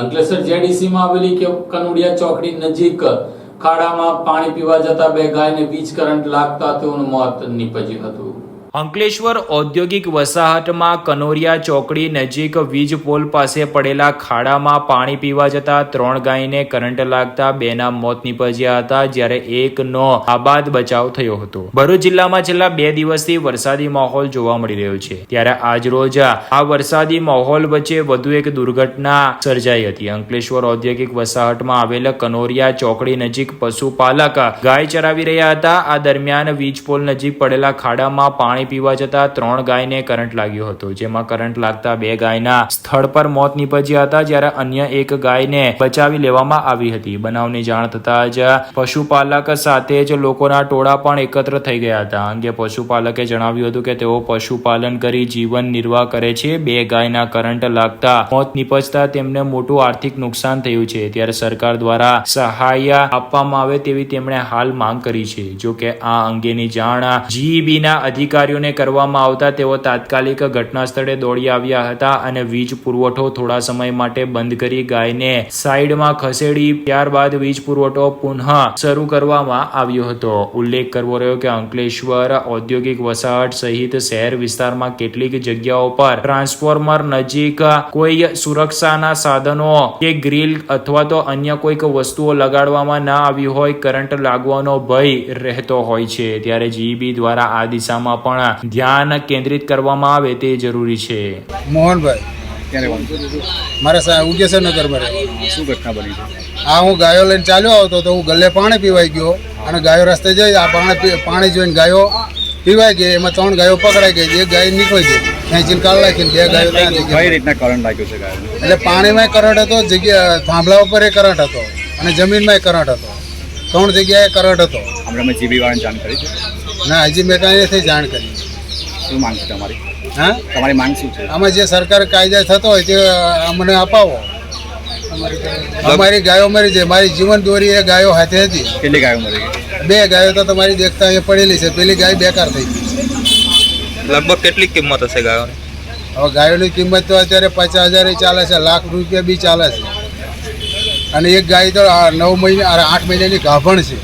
અંકલેશ્વર જેડીસીમાં આવેલી કનોડિયા ચોકડી નજીક ખાડામાં પાણી પીવા જતા બે ગાયને વીજ કરંટ લાગતા તેઓનું મોત નીપજ્યું હતું. અંકલેશ્વર ઔદ્યોગિક વસાહતમાં કનોરિયા ચોકડી નજીક વીજ પોલ પાસે પડેલા ખાડામાં પાણી પીવા જતા ત્રણ ગાયને કરંટ લાગતા બેના મોત નીપજ્યા હતા, જ્યારે એકનો આબાદ બચાવ થયો હતો. ભરૂચ જિલ્લામાં છેલ્લા બે દિવસથી વરસાદી માહોલ જોવા મળી રહ્યો છે. ત્યારે આજરોજ આ વરસાદી માહોલ વચ્ચે વધુ એક દુર્ઘટના સર્જાઈ હતી. અંકલેશ્વર ઔદ્યોગિક વસાહતમાં આવેલ કનોરિયા ચોકડી નજીક પશુપાલક ગાય ચરાવી રહ્યા હતા. આ દરમિયાન વીજ પોલ નજીક પડેલા ખાડામાં પાણી પીવા જતા ત્રણ ગાયને કરંટ લાગ્યો હતો. જેમાં કરંટ લાગતા બે ગાયના સ્થળ પર મોત નીપજ્યા હતા, જ્યારે અન્ય એક ગાયને બચાવી લેવામાં આવી હતી. બનાવની જાણ થતાં જ પશુપાલક સાથે જ લોકોના ટોળા પણ એકત્ર થઈ ગયા હતા. અંગે પશુપાલકે જણાવ્યું હતું કે તેઓ પશુપાલન કરી જીવન નિર્વાહ કરે છે. બે ગાયના કરંટ લાગતા મોત નીપજતા તેમને મોટું આર્થિક નુકસાન થયું છે. ત્યારે સરકાર દ્વારા સહાય આપવામાં આવે તેવી તેમણે હાલ માંગ કરી છે. જો કે આ અંગેની જાણ જીઈબીના ના અધિકારીઓને કરવામાં આવતા તેઓ તાત્કાલિક ઘટના સ્થળે દોડી આવ્યા હતા અને વીજ પુરવઠો થોડા સમય માટે બંધ કરી ગાયને સાઈડમાં ખસેડી ત્યારબાદ વીજ પુરવઠો પુનઃ શરૂ કરવામાં આવ્યો હતો. ઉલ્લેખ કરવો રહ્યો કે અંકલેશ્વર ઔદ્યોગિક વસાહત સહિત શહેર વિસ્તારમાં કેટલીક જગ્યાઓ પર ટ્રાન્સફોર્મર નજીક કોઈ સુરક્ષાના સાધનો કે ગ્રીલ અથવા તો અન્ય કોઈક વસ્તુઓ લગાડવામાં ના આવી હોય, કરંટ લાગવાનો ભય રહેતો હોય છે. ત્યારે જીબી દ્વારા આ દિશામાં પણ ધ્યાન કેન્દ્રિત કરવામાં આવે તે જરૂરી છે. મોહનભાઈ ક્યાં રહેવાનું મારે ઉગેસરનગરમાં રહે શું ઘટના બની હા હું ગાયો લઈને ચાલ્યો આવતો તો હું ગલ્લે પાણી પીવાઈ ગયો અને ગાયો રસ્તે જઈ આ પાણી પાણી જોઈને ગાયો પીવાઈ ગઈ. એમાં ત્રણ ગાયો પકડાઈ ગઈ. એક ગાય નીકળી ગઈ. ખેંચીને કાઢ નાખીને બે ગાયો કઈ રીતના કરંટ લાગ્યો છે ગાયો એટલે પાણીમાં કરંટ હતો જગ્યા થાંભલા ઉપર એ કરંટ હતો અને જમીનમાં કરંટ હતો. ત્રણ જગ્યાએ કરંટ હતો. હમણાં મેં જીબી વાળાને જાણ કરી ના હજી મેં કાંઈ નથી જાણ કરી. શું માંગ છે તમારી? હા? તમારી માંગ શું છે? આમાં જે સરકાર કાયદા થતો હોય તે અમને અપાવો. અમારી ગાયો મરી છે મારી જીવન દોરી એ ગાયો હાથે હતી. કેટલી ગાયો મરી બે ગાયો તો તમારી દેખતા અહીંયા પડેલી છે. પેલી ગાય બેકાર થઈ ગઈ. લગભગ કેટલી કિંમત હશે ગાયોની? હવે ગાયોની કિંમત તો અત્યારે પચાસ હજાર ચાલે છે. લાખ રૂપિયા બી ચાલે છે. અને એક ગાય તો નવ મહિના આઠ મહિનાની ગાભણ છે.